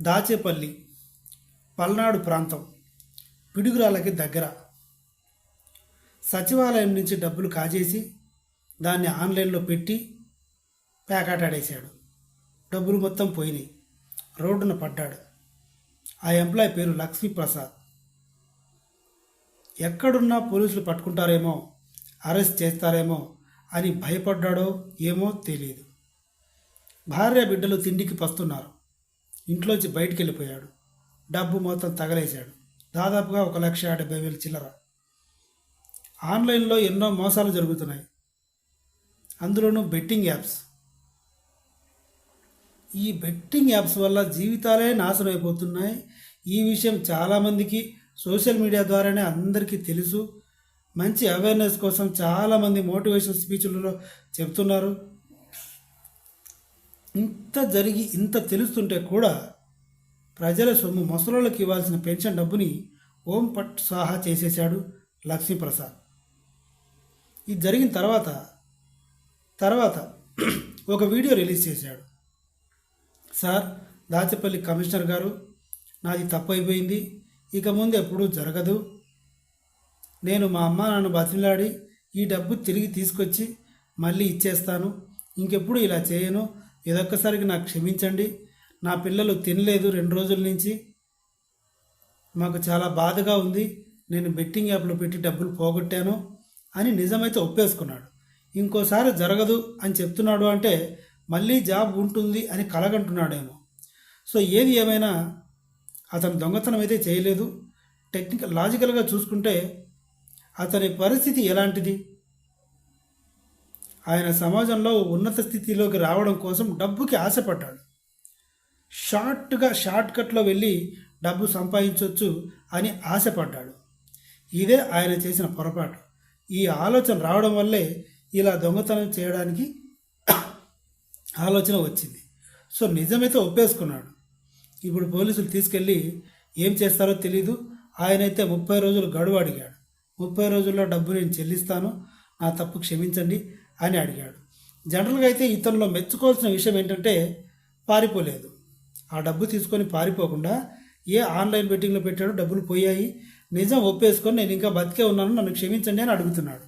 దాచేపల్లి పల్నాడు ప్రాంతం పిడుగురాలకి దగ్గర. సచివాలయం నుంచి డబ్బులు కాజేసి దాన్ని ఆన్లైన్లో పెట్టి పేకాటాడేశాడు డబ్బులు మొత్తం పోయినాయి. రోడ్డున పడ్డాడు. ఆ ఎంప్లాయ్ పేరు లక్ష్మీప్రసాద్. ఎక్కడున్నా పోలీసులు పట్టుకుంటారేమో అరెస్ట్ చేస్తారేమో అని భయపడ్డాడో ఏమో తెలియదు భార్య బిడ్డలు తిండికి పస్తున్నారు. ఇంట్లోంచి బయటికి వెళ్ళిపోయాడు డబ్బు మొత్తం తగలేశాడు. దాదాపుగా ఒక లక్ష డెబ్బై వేలు చిల్లర. ఆన్లైన్లో ఎన్నో మోసాలు జరుగుతున్నాయి. అందులోనూ బెట్టింగ్ యాప్స్. ఈ బెట్టింగ్ యాప్స్ వల్ల జీవితాలే నాశనం అయిపోతున్నాయి. ఈ విషయం చాలామందికి సోషల్ మీడియా ద్వారానే అందరికీ తెలుసు. మంచి అవేర్నెస్ కోసం చాలామంది మోటివేషన్ స్పీచ్లలో చెప్తున్నారు. ఇంత జరిగి ఇంత తెలుస్తుంటే కూడా ప్రజల సొమ్ము ముసలోళ్ళకి ఇవ్వాల్సిన పెన్షన్ డబ్బుని ఓం పట్ సాహా చేసేశాడు లక్ష్మీప్రసాద్. ఇది జరిగిన తర్వాత తర్వాత ఒక వీడియో రిలీజ్ చేశాడు. సార్ దాచపల్లి కమిషనర్ గారు నాది తప్పు అయిపోయింది ఇక ముందు ఎప్పుడూ జరగదు. నేను మా అమ్మ నన్ను బతిమిలాడి ఈ డబ్బు తిరిగి తీసుకొచ్చి మళ్ళీ ఇచ్చేస్తాను. ఇంకెప్పుడు ఇలా చేయను. ఇదొక్కసారికి నాకు క్షమించండి. నా పిల్లలు తినలేదు రెండు రోజుల నుంచి. మాకు చాలా బాధగా ఉంది. నేను బెట్టింగ్ యాప్లో పెట్టి డబ్బులు పోగొట్టాను అని నిజమైతే ఒప్పేసుకున్నాడు. ఇంకోసారి జరగదు అని చెప్తున్నాడు అంటే మళ్ళీ జాబ్ ఉంటుంది అని కలగంటున్నాడేమో. సో ఏది ఏమైనా అతను దొంగతనం అయితే చేయలేదు. టెక్నికల్ లాజికల్గా చూసుకుంటే అతని పరిస్థితి ఎలాంటిది? ఆయన సమాజంలో ఉన్నత స్థితిలోకి రావడం కోసం డబ్బుకి ఆశపడ్డాడు. షార్ట్గా షార్ట్కట్లో వెళ్ళి డబ్బు సంపాదించవచ్చు అని ఆశపడ్డాడు. ఇదే ఆయన చేసిన పొరపాటు. ఈ ఆలోచన రావడం వల్లే ఇలా దొంగతనం చేయడానికి ఆలోచన వచ్చింది. సో నిజమైతే ఒప్పేసుకున్నాడు. ఇప్పుడు పోలీసులు తీసుకెళ్ళి ఏం చేస్తారో తెలీదు. ఆయనైతే ముప్పై రోజులు గడువు అడిగాడు. ముప్పై రోజుల్లో డబ్బు నేను చెల్లిస్తాను. నా తప్పు క్షమించండి. అని అడిగాడు. జనరల్గా అయితే ఇతనిలో మెచ్చుకోవాల్సిన విషయం ఏంటంటే పారిపోలేదు. ఆ డబ్బు తీసుకొని పారిపోకుండా ఏ ఆన్లైన్ బెట్టింగ్లో పెట్టాడో డబ్బులు పోయాయి. నిజం ఒప్పేసుకొని నేను ఇంకా బతికే ఉన్నాను నన్ను క్షమించండి అని అడుగుతున్నాడు.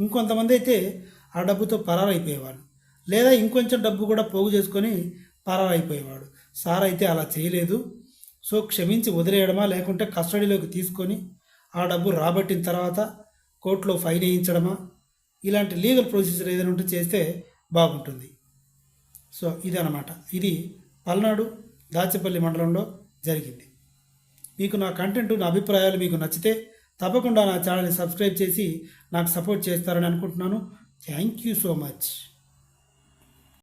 ఇంకొంతమంది అయితే ఆ డబ్బుతో పరారైపోయేవాడు లేదా ఇంకొంచెం డబ్బు కూడా పోగు చేసుకొని పరారైపోయేవాడు. సార్ అయితే అలా చేయలేదు. సో క్షమించి వదిలేయడమా? లేకుంటే కస్టడీలోకి తీసుకొని ఆ డబ్బు రాబట్టిన తర్వాత కోర్టులో ఫైన్ వేయించడమా? ఇలాంటి లీగల్ ప్రొసీజర్ ఏదైనా ఉంటే చేస్తే బాగుంటుంది. సో ఇది అనమాట ఇది పల్నాడు దాచేపల్లి మండలంలో జరిగింది. మీకు నా కంటెంట్ నా అభిప్రాయాలు మీకు నచ్చితే తప్పకుండా నా ఛానల్ని సబ్స్క్రైబ్ చేసి నాకు సపోర్ట్ చేస్తారని అనుకుంటున్నాను. Thank you so much.